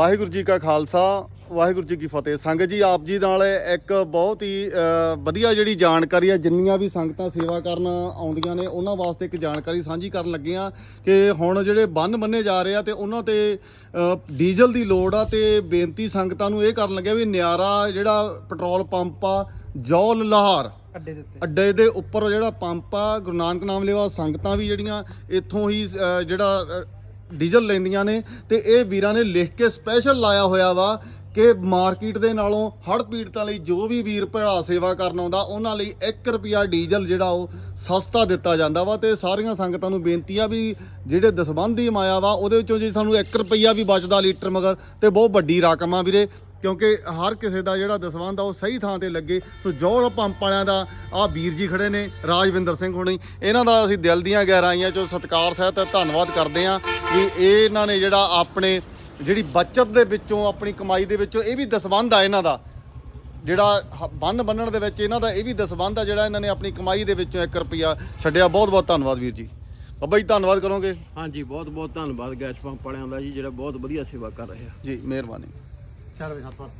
ਵਾਹਿਗੁਰੂ ਜੀ ਕਾ ਖਾਲਸਾ ਵਾਹਿਗੁਰੂ ਜੀ ਕੀ ਫਤਿਹ। ਸੰਗਤ ਜੀ ਆਪ ਜੀ ਨਾਲ ਇੱਕ ਬਹੁਤ ਹੀ ਵਧੀਆ ਜਿਹੜੀ ਜਾਣਕਾਰੀ ਹੈ ਜਿੰਨੀਆਂ ਵੀ ਸੰਗਤਾਂ ਸੇਵਾ ਕਰਨ ਆਉਂਦੀਆਂ ਨੇ ਉਹਨਾਂ ਵਾਸਤੇ ਇੱਕ ਜਾਣਕਾਰੀ ਸਾਂਝੀ ਕਰਨ ਲੱਗੇ ਆ ਕਿ ਹੁਣ ਜਿਹੜੇ ਬੰਨ ਬੰਨੇ ਜਾ ਰਹੇ ਆ ਤੇ ਉਹਨਾਂ ਤੇ ਡੀਜ਼ਲ ਦੀ ਲੋੜ ਆ ਤੇ ਬੇਨਤੀ ਸੰਗਤਾਂ ਨੂੰ ਇਹ ਕਰਨ ਲੱਗਿਆ ਵੀ ਨਿਆਰਾ ਜਿਹੜਾ ਪੈਟਰੋਲ ਪੰਪ ਆ ਜੌਲ ਲਹਾਰ ਅੱਡੇ ਦੇ ਉੱਤੇ। ਅੱਡੇ ਦੇ ਉੱਪਰ ਜਿਹੜਾ ਪੰਪ ਆ ਗੁਰੂ ਨਾਨਕ ਨਾਮ ਲੈਵਾ ਸੰਗਤਾਂ ਵੀ ਜਿਹੜੀਆਂ ਇੱਥੋਂ ਹੀ ਜਿਹੜਾ ਡੀਜ਼ਲ ਲੈਂਦੀਆਂ ਨੇ ਤੇ ਇਹ ਵੀਰਾਂ ਨੇ ਲਿਖ ਕੇ ਸਪੈਸ਼ਲ ਲਾਇਆ ਹੋਇਆ ਵਾ ਕਿ ਮਾਰਕੀਟ ਦੇ ਨਾਲੋਂ ਹੜ੍ਹ ਪੀੜਤਾਂ ਲਈ ਜੋ ਵੀ ਵੀਰ ਭਰਾ ਸੇਵਾ ਕਰਨ ਆਉਂਦਾ, ਉਹਨਾਂ ਲਈ 1 ਰੁਪਿਆ ਡੀਜ਼ਲ ਜਿਹੜਾ ਉਹ ਸਸਤਾ ਦਿੱਤਾ ਜਾਂਦਾ ਵਾ ਤੇ ਸਾਰੀਆਂ ਸੰਗਤਾਂ ਨੂੰ ਬੇਨਤੀ ਆ ਵੀ ਜਿਹੜੇ ਦਸਬੰਧੀ ਮਾਇਆ ਵਾ, ਉਹਦੇ ਵਿੱਚੋਂ ਜੇ ਸਾਨੂੰ 1 ਰੁਪਿਆ ਵੀ ਬਚਦਾ ਲੀਟਰ ਮਗਰ, ਤੇ ਬਹੁਤ ਵੱਡੀ ਰਕਮ ਆ ਵੀਰੇ। ਕਿਉਂਕਿ ਹਰ ਕਿਸੇ ਦਾ ਜਿਹੜਾ ਦਸਵੰਧ ਆ ਉਹ ਸਹੀ ਥਾਂ ਤੇ ਲੱਗੇ। ਸੋ ਜੋਰ ਪੰਪ ਵਾਲਿਆਂ ਦਾ ਆ ਵੀਰ ਜੀ ਖੜੇ ਨੇ ਰਾਜਵਿੰਦਰ ਸਿੰਘ ਹੁਣੀ। ਇਹਨਾਂ ਦਾ ਅਸੀਂ ਦਿਲ ਦੀਆਂ ਗਹਿਰਾਈਆਂ ਚੋਂ ਸਤਿਕਾਰ ਸਹਿਤ ਧੰਨਵਾਦ ਕਰਦੇ ਹਾਂ ਵੀ ਇਹ ਇਹਨਾਂ ਨੇ ਜਿਹੜਾ ਆਪਣੇ ਜਿਹੜੀ ਬਚਤ ਦੇ ਵਿੱਚੋਂ ਆਪਣੀ ਕਮਾਈ ਦੇ ਵਿੱਚੋਂ ਇਹ ਵੀ ਦਸਵੰਧ ਆ ਇਹਨਾਂ ਦਾ। ਜਿਹੜਾ ਬੰਨ ਬੰਨਣ ਦੇ ਵਿੱਚ ਇਹਨਾਂ ਦਾ ਇਹ ਵੀ ਦਸਵੰਧ ਆ ਜਿਹੜਾ ਇਹਨਾਂ ਨੇ ਆਪਣੀ ਕਮਾਈ ਦੇ ਵਿੱਚੋਂ 1 ਰੁਪਿਆ ਛੱਡਿਆ। ਬਹੁਤ ਬਹੁਤ ਧੰਨਵਾਦ ਵੀਰ ਜੀ। ਬਾਬਾ ਜੀ ਧੰਨਵਾਦ ਕਰੋਗੇ? ਹਾਂਜੀ ਬਹੁਤ ਬਹੁਤ ਧੰਨਵਾਦ ਗੈਸ ਪੰਪ ਵਾਲਿਆਂ ਦਾ ਜੀ ਜਿਹੜਾ ਬਹੁਤ ਵਧੀਆ ਸੇਵਾ ਕਰ ਰਹੇ ਆ। ਜੀ ਮਿਹਰਬਾਨੀ। ચાર વાગે સાત